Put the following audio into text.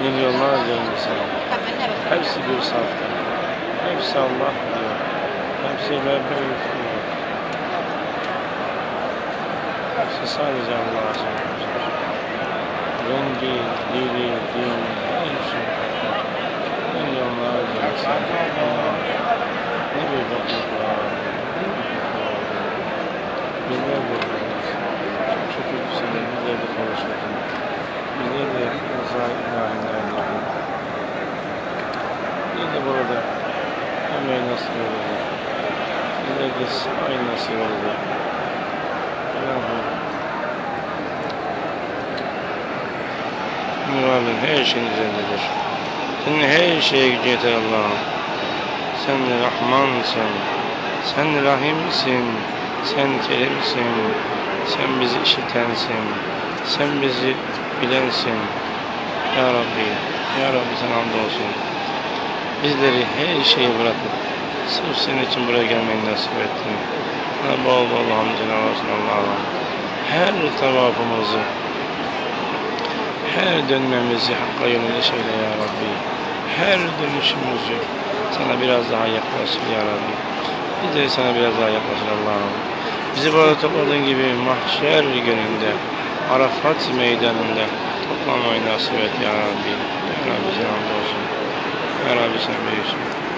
Milyonlarca insan. Hepsi bir safta. Hepsi Allah diyor. Hepsi lebeyk diyor. Hepsi sadece Allah'a söylüyor. Rengi, dili, dini, her şey. Milyonlarca insan. Ne bir bokluk var. Binlerce insan. Çok şükür senin bizlerle konuşmadın. Bizlerle uzay ilahilerle. Biz de burada Bize de aynı nasip oldu. Muhabbin her şeyin üzerindedir. Senin her şeye gücü yeter Allah'ım. Sen de Rahmansın. Sen Rahimsin. Sen Kerimsin. Sen bizi işitensin. Sen bizi bilensin. Ya Rabbi, Ya Rabbi sana hamdolsun. Bizleri her şeyi bırakıp sırf senin için buraya gelmeyi nasip ettin. Sana bol bol hamdına olsun Allah'ım. Her tavafımızı, her dönmemizi hakka yönelik eyle Ya Rabbi. Her dönüşümüzü sana biraz daha yaklaşır Ya Rabbi. Bizleri sana biraz daha yaklaşır Allah'ım. Bizi burada topladığın gibi mahşer gününde, Arafat meydanında toplamayı nasip et Ya Rabbi. Ya Rabbi sana hamdolsun. Ya Rabbi sen büyüksün.